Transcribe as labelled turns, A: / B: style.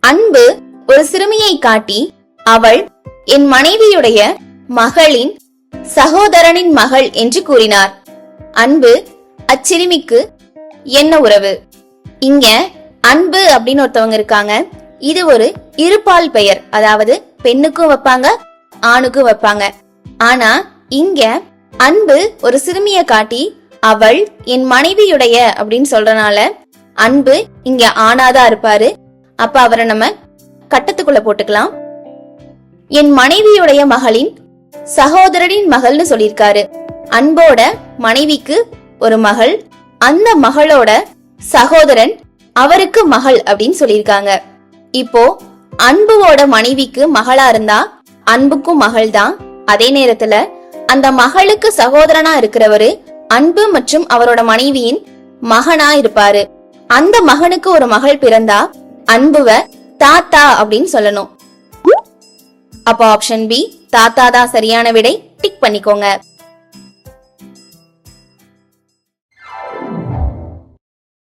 A: அன்பு ஒரு சிறுமியை காட்டி அவள் என் மனைவியுடைய மகளின் சகோதரனின் மகள் என்று கூறினார். அன்பு அச்சிறுமிக்கு என்ன உறவு? இங்க அன்பு அப்படின்னு ஒருத்தவங்க இருக்காங்க. இது ஒரு இருபால் பெயர். அதாவது பெண்ணுக்கும் வைப்பாங்க ஆணுக்கும் வைப்பாங்க. ஆனா இங்க அன்பு ஒரு சிறுமியை காட்டி அவள் என் மனைவியுடைய அப்படின்னு சொல்றனால அன்பு இங்க ஆணாதான் இருப்பாரு. அப்ப அவரை நம்ம கட்டத்துக்குள்ள போட்டுக்கலாம். என் மனைவியுடைய மகளின் சகோதரனின் மகள்னு சொல்லியிருக்காரு. அன்போட மனைவிக்கு ஒரு மகள் அந்த மகளோட சகோதரன் அவருக்கு மகள் அப்படின்னு சொல்லியிருக்காங்க. இப்போ அன்புவோட மனைவிக்கு மகளா இருந்தா அன்புக்கும் மகள் தான் அதே நேரத்துல அந்த மகளுக்கு சகோதரனா இருக்கிறவரு அன்பு மற்றும் அவரோட மனைவியின் மகனா இருப்பாரு அந்த மகனுக்கு ஒரு மகள் பிறந்தா அன்புவ தாத்தா அப்படின்னு சொல்லணும். அப்போ ஆப்ஷன் பி தாத்தா தான் சரியான விடை டிக் பண்ணிக்கோங்க.